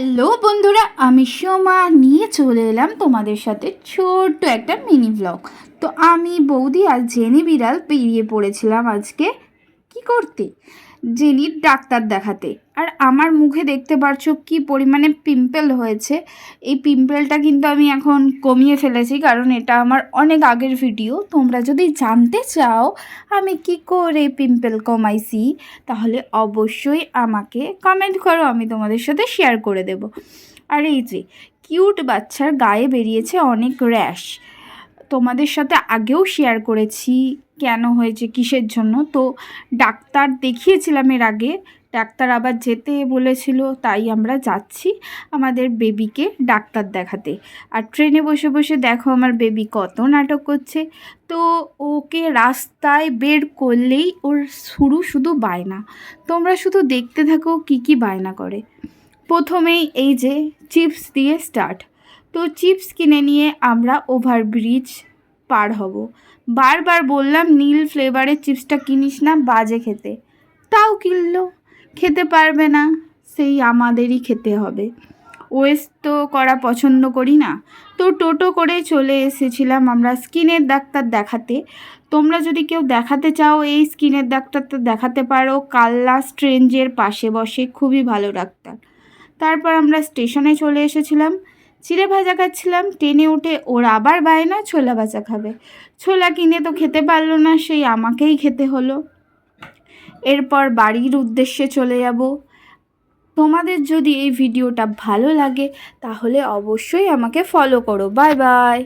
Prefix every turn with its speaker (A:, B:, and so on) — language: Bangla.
A: হ্যালো বন্ধুরা, আমি সোমা। নিয়ে চলে এলাম তোমাদের সাথে ছোট্ট একটা মিনি ব্লগ তো আমি বৌদি আর জেনি বিড়াল পেরিয়ে পড়েছিলাম আজকে। কি করতে? জেনির ডাক্তার দেখাতে। আর আমার মুখে দেখতে পারছ কি পরিমাণে পিম্পল হয়েছে। এই পিম্পলটা কিন্তু আমি এখন কমিয়ে ফেলেছি কারণ এটা আমার অনেক আগের ভিডিও। তোমরা যদি জানতে চাও আমি কি করে পিম্পল কমাইছি, তাহলে অবশ্যই আমাকে কমেন্ট করো, আমি তোমাদের সাথে শেয়ার করে দেব। আর এই যে কিউট বাচ্চার গায়ে বেরিয়েছে অনেক র্যাশ তোমাদের সাথে আগেও শেয়ার করেছি কেন হয়েছে, কিসের জন্য? তো ডাক্তার দেখিয়েছিলাম এর আগে, ডাক্তার আবার যেতে বলেছিল, তাই আমরা যাচ্ছি আমাদের বেবিকে ডাক্তার দেখাতে। আর ট্রেনে বসে বসে দেখো আমার বেবি কত নাটক করছে। তো ওকে রাস্তায় বের করলেই ওর শুরু শুধু বায়না। তোমরা শুধু দেখতে থাকো কি কি বায়না করে। প্রথমেই এই যে চিপস দিয়ে স্টার্ট তো চিপস কিনে নিয়ে আমরা ওভারব্রিজ পার হব। বারবার বললাম, নীল ফ্লেভারের চিপসটা কিনিস না, বাজে খেতে। তাও কিনলো, খেতে পারবে না, সেই আমাদেরই খেতে হবে। ওয়েস্ট তো করা পছন্দ করি না। তো টোটো করে চলে এসেছিলাম আমরা স্কিনের ডাক্তার দেখাতে। তোমরা যদি কেউ দেখাতে চাও, এই স্কিনের ডাক্তারটা দেখাতে পারো। কাল্লা স্ট্রেঞ্জের পাশে বসে, খুবই ভালো ডাক্তার। তারপর আমরা স্টেশনে চলে এসেছিলাম। চিড়ে ভাজা খাচ্ছিলাম, টেনে উঠে ওর আবার বায়না, ছোলা ভাজা খাবে। ছোলা কিনে তো খেতে পারল না, সেই আমাকেই খেতে হলো। এরপর বাড়ির উদ্দেশ্যে চলে যাব। তোমাদের যদি এই ভিডিওটা ভালো লাগে, তাহলে অবশ্যই আমাকে ফলো করো। Bye bye